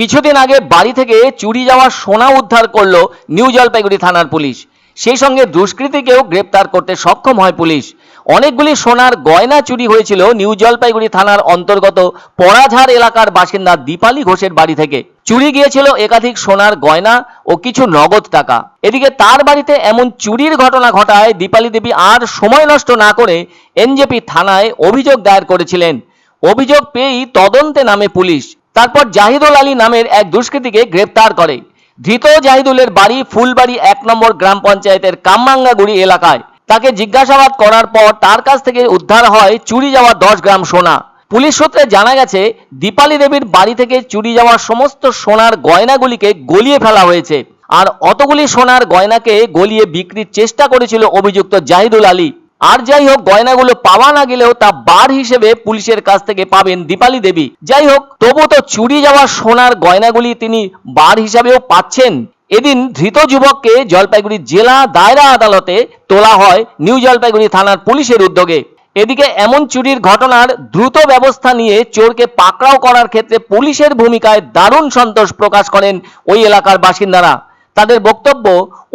কিছুদিন আগে বাড়ি থেকে চুরি যাওয়া সোনা উদ্ধার করল নিউ জলপাইগুড়ি থানার পুলিশ। সেই সঙ্গে দুষ্কৃতীকেও গ্রেপ্তার করতে সক্ষম হয় পুলিশ। অনেকগুলি সোনার গয়না চুরি হয়েছিল নিউ জলপাইগুড়ি থানার অন্তর্গত পড়াঝাড় এলাকার বাসিন্দা দীপালি ঘোষের বাড়ি থেকে। চুরি গিয়েছিল একাধিক সোনার গয়না ও কিছু নগদ টাকা। এদিকে তার বাড়িতে এমন চুরির ঘটনা ঘটায় দীপালি দেবী আর সময় নষ্ট না করে এনজেপি থানায় অভিযোগ দায়ের করেছিলেন। অভিযোগ পেয়েই তদন্তে নামে পুলিশ। তারপর জাহিদুল আলী নামের এক দুষ্কৃতীকে গ্রেপ্তার করে। ধৃত জাহিদুলের বাড়ি ফুলবাড়ি এক নম্বর গ্রাম পঞ্চায়েতের কামরাঙ্গাগুড়ি এলাকায়। তাকে জিজ্ঞাসাবাদ করার পর তার কাছ থেকে উদ্ধার হয় চুরি যাওয়া দশ গ্রাম সোনা। পুলিশ সূত্রে জানা গেছে, দীপালি দেবীর বাড়ি থেকে চুরি যাওয়া সমস্ত সোনার গয়নাগুলিকে গলিয়ে ফেলা হয়েছে। আর অতগুলি সোনার গয়নাকে গলিয়ে বিক্রির চেষ্টা করেছিল অভিযুক্ত জাহিদুল আলী। আর যাই হোক, গয়নাগুলো পাওয়া না গেলেও তা বার হিসেবে পুলিশের কাছ থেকে পাবেন দীপালি দেবী। যাই হোক তবু তো চুরি যাওয়া সোনার গয়নাগুলি তিনি বার হিসাবেও পাচ্ছেন। এদিন ধৃত যুবককে জলপাইগুড়ি জেলা দায়রা আদালতে তোলা হয় নিউ জলপাইগুড়ি থানার পুলিশের উদ্যোগে। এদিকে এমন চুরির ঘটনার দ্রুত ব্যবস্থা নিয়ে চোরকে পাকড়াও করার ক্ষেত্রে পুলিশের ভূমিকায় দারুণ সন্তোষ প্রকাশ করেন ওই এলাকার বাসিন্দারা। তাদের বক্তব্য,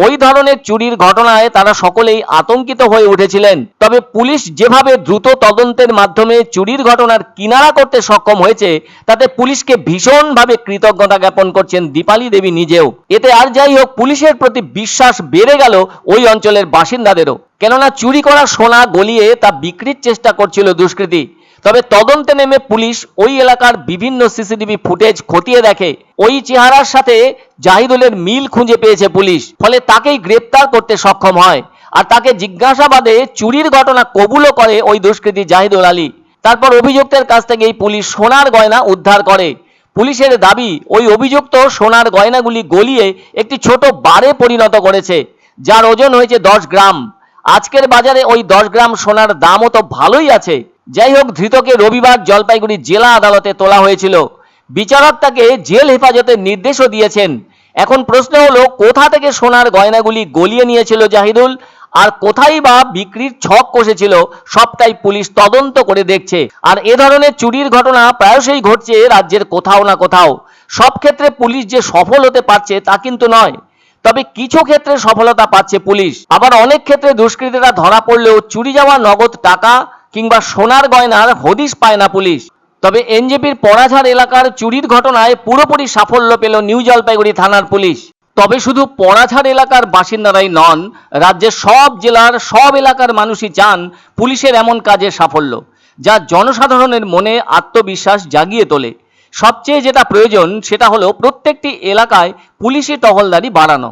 ওই ধরনের চুরির ঘটনায় তারা সকলেই আতঙ্কিত হয়ে উঠেছিলেন। তবে পুলিশ যেভাবে দ্রুত তদন্তের মাধ্যমে চুরির ঘটনার কিনারা করতে সক্ষম হয়েছে, তাতে পুলিশকে ভীষণভাবে কৃতজ্ঞতা জ্ঞাপন করছেন দীপালি দেবী নিজেও। এতে আর যাই হোক, পুলিশের প্রতি বিশ্বাস বেড়ে গেল ওই অঞ্চলের বাসিন্দাদেরও। কেননা চুরি করা সোনা গলিয়ে তা বিক্রির চেষ্টা করছিল দুষ্কৃতী। তবে তদন্তে নেমে পুলিশ ওই এলাকার বিভিন্ন সিসিটিভি ফুটেজ খতিয়ে দেখে। ওই চেহারার সাথে জাহিদুলের মিল খুঁজে পেয়েছে পুলিশ। ফলে তাকেই গ্রেপ্তার করতে সক্ষম হয়। আর তাকে জিজ্ঞাসাবাদে চুরির ঘটনা কবুলও করে ওই দুষ্কৃতী জাহিদুল আলী। তারপর অভিযুক্তের কাছ থেকেই পুলিশ সোনার গয়না উদ্ধার করে। পুলিশের দাবি, ওই অভিযুক্ত সোনার গয়নাগুলি গলিয়ে একটি ছোট বারে পরিণত করেছে, যার ওজন হয়েছে দশ গ্রাম। আজকের বাজারে ওই দশ গ্রাম সোনার দামও তো ভালোই আছে। যাই হোক ধৃতকে রবিবার জলপাইগুড়ি জেলা আদালতে তোলা হয়েছিল। বিচারক তাকে জেল হেফাজতের নির্দেশও দিয়েছেন। এখন প্রশ্ন হলো, কোথা থেকে সোনার গয়নাগুলি গলিয়ে নিয়েছিল জাহিদুল? আর কোথায় বা বিক্রির ছক কষেছিল, সবটাই পুলিশ তদন্ত করে দেখছে। আর এ ধরনের চুরির ঘটনা প্রায়শই ঘটছে রাজ্যের কোথাও না কোথাও। সব ক্ষেত্রে পুলিশ যে সফল হতে পারছে তা কিন্তু নয়। তবে কিছু ক্ষেত্রে সফলতা পাচ্ছে পুলিশ। আবার অনেক ক্ষেত্রে দুষ্কৃতীরা ধরা পড়লেও চুরি যাওয়া নগদ টাকা কিংবা সোনার গয়নার হদিশ পায় না পুলিশ। তবে এনজেপির পড়াঝাড় এলাকার চুরির ঘটনায় পুরোপুরি সাফল্য পেল নিউ জলপাইগুড়ি থানার পুলিশ। তবে শুধু পড়াঝাড় এলাকার বাসিন্দারাই নন, রাজ্যের সব জেলার সব এলাকার মানুষই চান পুলিশের এমন কাজের সাফল্য, যা জনসাধারণের মনে আত্মবিশ্বাস জাগিয়ে তোলে। সবচেয়ে যেটা প্রয়োজন সেটা হলো প্রত্যেকটি এলাকায় পুলিশি টহলদারি বাড়ানো।